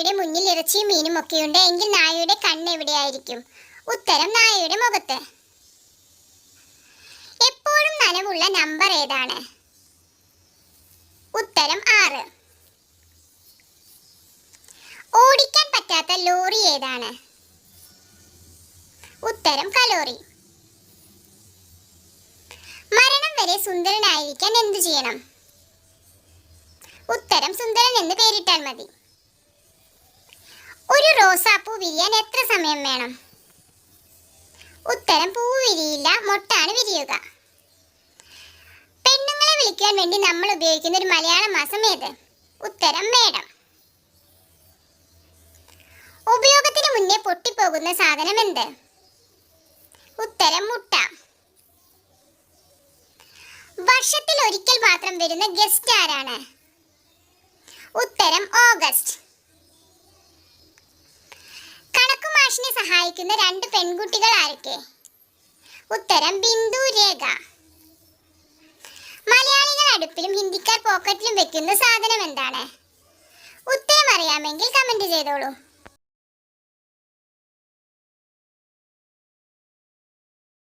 നായയുടെ മുന്നിൽ ഇറച്ചിയും മീനും ഒക്കെയുണ്ട്. എങ്കിൽ നായയുടെ കണ്ണ് എവിടെയായിരിക്കും? ഉത്തരം നായയുടെ മുഖത്ത്. എപ്പോഴും നനവുള്ള നമ്പർ ഏതാണ്? ഉത്തരം ആറ്. ഓടിക്കാൻ പറ്റാത്ത ലോറി ഏതാണ്? ഉത്തരം കലോറി. മരണം വരെ സുന്ദരനായിരിക്കാൻ എന്തു ചെയ്യണം? ഉത്തരം സുന്ദരൻ എന്ന് പേരിട്ടാൽ മതി. റോസാപ്പൂ വിരിയാൻ എത്ര സമയം വേണം? ഉത്തരം പൂ വിരിയില്ല മൊട്ടാണ് വിരിയുക. പെണ്ണുങ്ങളെ വിളിക്കാൻ വേണ്ടി നമ്മൾ ഉപയോഗിക്കുന്ന ഒരു മലയാള മാസം ഏത്? ഉത്തരം മേടം. ഉപയോഗത്തിന് മുന്നേ പൊട്ടിപ്പോകുന്ന സാധനം എന്ത്? ഉത്തരം മുട്ട. വർഷത്തിൽ ഒരിക്കൽ മാത്രം വരുന്ന ഗസ്റ്റ് ആരാണ്? ഉത്തരം ഓഗസ്റ്റ്. സഹായിക്കുന്ന രണ്ട് പെൺകുട്ടികൾ ആരൊക്കെ ഉത്തരം ബിന്ദു രേഖ. മലയാളികൾ അടുപ്പിലും ഹിന്ദിക്കാർ പോക്കറ്റിലും വെക്കുന്ന സാധനം എന്താണ്? ഉത്തരം അറിയാമെങ്കിൽ കമന്റ് ചെയ്തോളൂ.